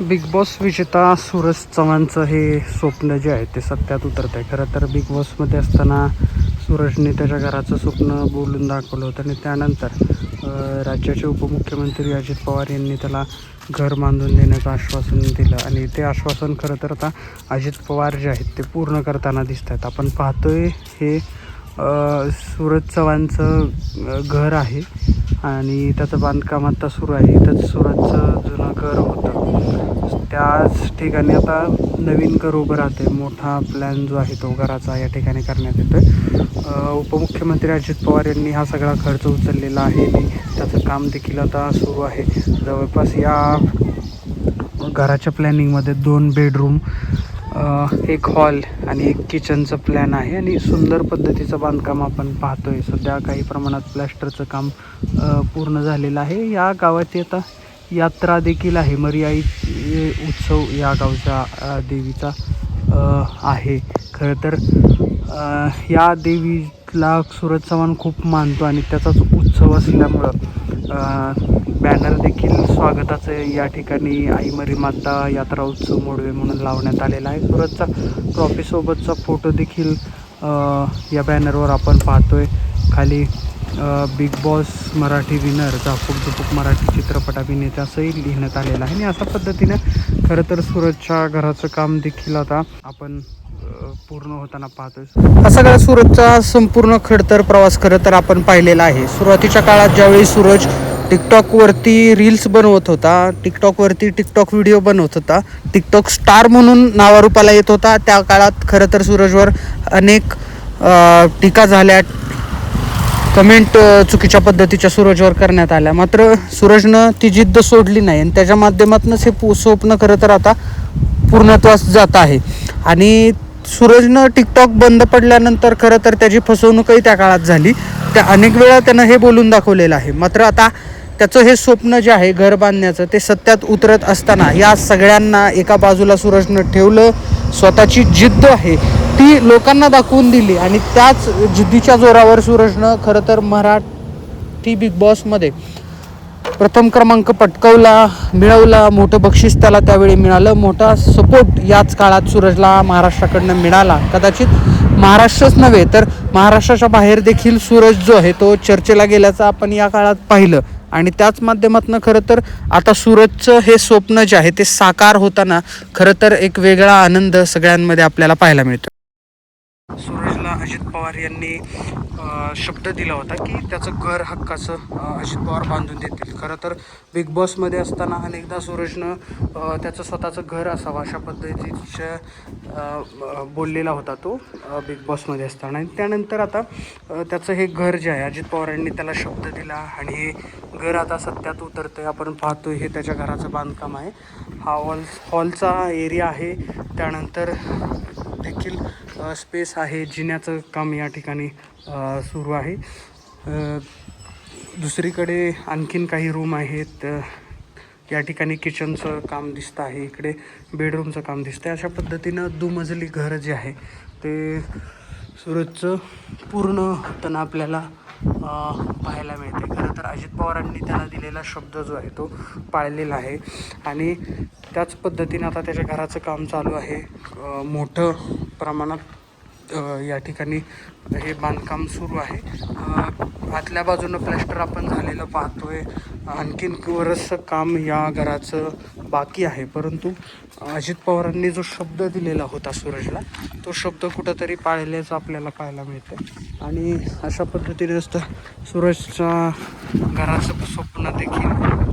Big boss विजेता सूरज चव्हाणचं हे स्वप्न जे आहे ते सत्यात उतरत आहे खरं तर बिग बॉसमध्ये असताना सूरजने त्याच्या घराचं स्वप्न बोलून दाखवलं होतं आणि त्यानंतर राज्याचे उपमुख्यमंत्री अजित पवार यांनी त्याला घर बांधून देण्याचं आश्वासन दिलं. आणि ते आश्वासन खरं तर आता अजित पवार जे आहेत ते पूर्ण करताना दिसत आहेत आपण पाहतोय हे सूरज चव्हाणचं घर आहे. आणि त्याचं बांधकाम आता सुरू आहे. इथंच सुरतचं जुनं घर होतं. त्याच ठिकाणी आता नवीन घर उभं राहते मोठा प्लॅन जो आहे तो घराचा या ठिकाणी करण्यात येतो उपमुख्यमंत्री अजित पवार यांनी हा सगळा खर्च उचललेला आहे. आणि त्याचं काम देखील आता सुरू आहे. जवळपास या घराच्या प्लॅनिंगमध्ये दोन बेडरूम एक हॉल आणि एक किचनचं प्लॅन आहे आणि सुंदर पद्धतीचं बांधकाम आपण पाहतो आहे सध्या काही प्रमाणात प्लॅस्टरचं काम पूर्ण झालेलं आहे. या गावाची आता यात्रा देखील आहे. मर्याई उत्सव या गावच्या देवीचा आहे. खरं तर या देवीला सूरज चव्हाण खूप मानतो आणि त्याचाच उत्सव असल्यामुळं बॅनर देखील स्वागताचं या ठिकाणी आई मरी माता यात्रा उत्सव मोडवे म्हणून लावण्यात आलेला आहे. सुरतचा ट्रॉफीसोबतचा फोटो देखील या बॅनरवर आपण पाहतोय. खाली Big Boss Marathi winner Jhapuk Jhupuk Marathi चित्रपट अभिनेते असंही लिहिण्यात आलेलं आहे. आणि अशा पद्धतीनं खरं तर सूरजच्या घराचं काम देखील आता आपण पूर्ण होताना पाहतोय. हा सगळा सूरजचा संपूर्ण खडतर प्रवास खरं तर आपण पाहिलेला आहे. सुरुवातीच्या काळात ज्यावेळी सूरज टिकटॉकवरती रील्स बनवत होता टिकटॉकवरती टिकटॉक व्हिडिओ बनवत होता टिकटॉक स्टार म्हणून नावारूपाला येत होता त्या काळात खरं तर सूरजवर अनेक टीका झाल्या. कमेंट चुकीच्या पद्धतीच्या सूरजवर करण्यात आल्या. मात्र सूरजनं ती जिद्द सोडली नाही आणि त्याच्या माध्यमातूनच हे पु स्वप्न खरं तर आता पूर्णत्वास जात आहे. आणि सूरजनं टिकटॉक बंद पडल्यानंतर खरं तर त्याची फसवणूकही त्या काळात झाली. त्या अनेक वेळा त्यानं हे बोलून दाखवलेलं आहे. मात्र आता त्याचं हे स्वप्न जे आहे घर बांधण्याचं ते सत्यात उतरत असताना या सगळ्यांना एका बाजूला सूरजनं ठेवलं स्वतःची जिद्द आहे ती लोकांना दाखवून दिली आणि त्याच जिद्दीच्या जोरावर सूरजनं खरं तर मराठी बिग बॉसमध्ये प्रथम क्रमांक पटकवला मिळवला मोठं बक्षीस त्याला त्यावेळी मिळालं. मोठा सपोर्ट याच काळात सूरजला महाराष्ट्राकडनं मिळाला. कदाचित महाराष्ट्रच नव्हे तर महाराष्ट्राच्या बाहेर देखील सूरज जो आहे तो चर्चेला गेल्याचा आपण या काळात पाहिलं. आणि त्याच माध्यमातून खरं तर आता सूरजचं हे स्वप्न जे आहे ते साकार होताना खरं तर एक वेगळा आनंद सगळ्यांमध्ये आपल्याला पाहायला मिळतो. अजित पवार यांनी शब्द दिला होता की त्याचं घर हक्काचं अजित पवार बांधून देतील. खरं तर बिग बॉसमध्ये असताना अनेकदा सूरजनं त्याचं स्वतःचं घर असावं अशा पद्धतीच्या बोललेला होता तो बिग बॉसमध्ये असताना. आणि त्यानंतर आता त्याचं हे घर जे आहे अजित पवारांनी त्याला शब्द दिला आणि हे घर आता सत्यात उतरतं आहे आपण पाहतो हे त्याच्या घराचं बांधकाम आहे. हा हॉल हॉलचा एरिया आहे. त्यानंतर देखील स्पेस आहे जिन्याचं काम या ठिकाणी सुरू आहे. दुसरीकडे आणखीन काही रूम आहेत. या ठिकाणी किचनचं काम दिसतं आहे इकडे बेडरूमचं काम दिसतं आहे अशा पद्धतीनं दुमजली घर जे आहे ते सुरतचं पूर्ण होताना आपल्याला पाहायला मिळते खरं तर अजित पवारांनी त्याला दिलेला शब्द जो आहे तो पाळलेला आहे. आणि त्याच पद्धतीने आता त्याच्या घराचं काम चालू आहे. मोठं प्रमाणात या ठिकाणी हे बांधकाम सुरू आहे. आतल्या बाजूनं प्लॅस्टर आपण झालेलं पाहतोय. आणखीन बरंचसं काम या घराचं बाकी आहे. परंतु अजित पवारांनी जो शब्द दिलेला होता सूरजला तो शब्द कुठंतरी पाळल्याचं आपल्याला पाहायला मिळतं आणि अशा पद्धतीने असतं सूरजचा घराचं स्वप्न देखील